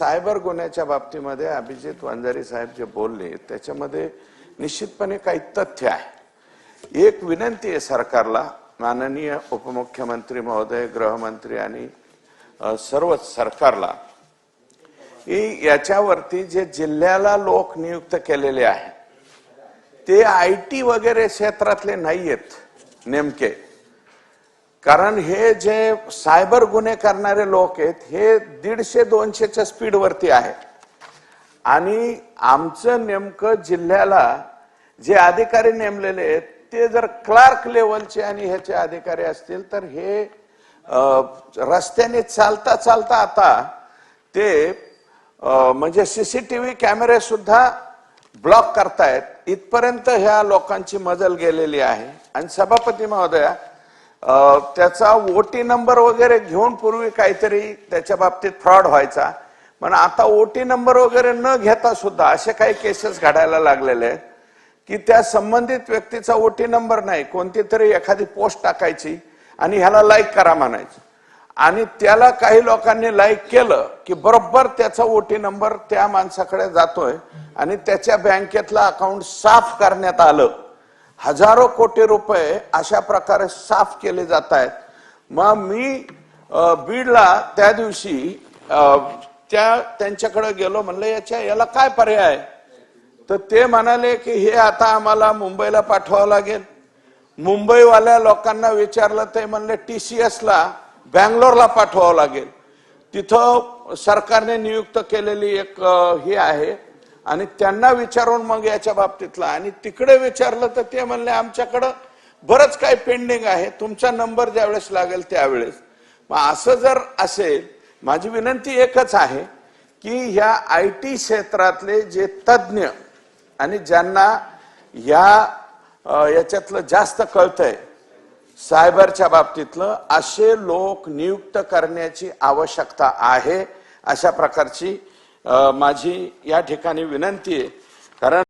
Cyber गुन्ह्याच्या बाबतीमध्ये अभिजित वंजारी साहेब जे बोलले त्याच्यामध्ये निश्चितपणे काही तथ्य आहे. एक विनंती आहे सरकारला माननीय उपमुख्यमंत्री महोदय गृहमंत्री आणि सर्वच सरकारला की याच्यावरती जे जिल्ह्याला लोक नियुक्त केलेले आहेत ते आय टी वगैरे क्षेत्रातले नाही आहेत नेमके. कारण हे जे सायबर गुन्हे करणारे लोक आहेत हे दीडशे दोनशेच्या स्पीडवरती आहे. आणि आमचं नेमकं जिल्ह्याला जे अधिकारी नेमलेले आहेत ते जर क्लार्क लेवलचे आणि ह्याचे अधिकारी असतील तर हे रस्त्याने चालता चालता आता ते अ, म्हणजे सीसीटीव्ही कॅमेरे सुद्धा ब्लॉक करतायत. इथपर्यंत ह्या लोकांची मजल गेलेली आहे. आणि सभापती महोदया त्याचा ओटी नंबर वगैरे घेऊन पूर्वी काहीतरी त्याच्या बाबतीत फ्रॉड व्हायचा. पण आता ओटी नंबर वगैरे न घेता सुद्धा असे काही केसेस घडायला लागलेले आहेत की त्या संबंधित व्यक्तीचा ओटी नंबर नाही कोणती तरी एखादी पोस्ट टाकायची आणि ह्याला लाईक करा म्हणायचं. आणि त्याला काही लोकांनी लाईक केलं की बरोबर त्याचा ओटी नंबर त्या माणसाकडे जातोय आणि त्याच्या बँकेतलं अकाउंट साफ करण्यात आलं. हजारो कोटी रुपये अशा प्रकारे साफ केले जात आहेत. मग मी बीडला त्या दिवशी त्या त्यांच्याकडे गेलो म्हणलं याच्या याला काय पर्याय? तर ते म्हणाले की हे आता आम्हाला मुंबईला पाठवावं लागेल. मुंबईवाल्या लोकांना विचारलं ते म्हणले टी सी एसला बँगलोरला पाठवावं लागेल. तिथं सरकारने नियुक्त केलेली एक ही हे आहे आणि त्यांना विचारून मग याच्या बाबतीतला. आणि तिकडे विचारलं तर ते म्हणले आमच्याकडं बरंच काही पेंडिंग आहे. तुमचा नंबर ज्यावेळेस लागेल त्यावेळेस. मग असं जर असेल माझी विनंती एकच आहे की ह्या आय टी क्षेत्रातले जे तज्ज्ञ आणि ज्यांना या याच्यातलं जास्त कळतंय सायबरच्या बाबतीतलं असे लोक नियुक्त करण्याची आवश्यकता आहे अशा प्रकारची माझी या ठिकाणी विनंती आहे. कारण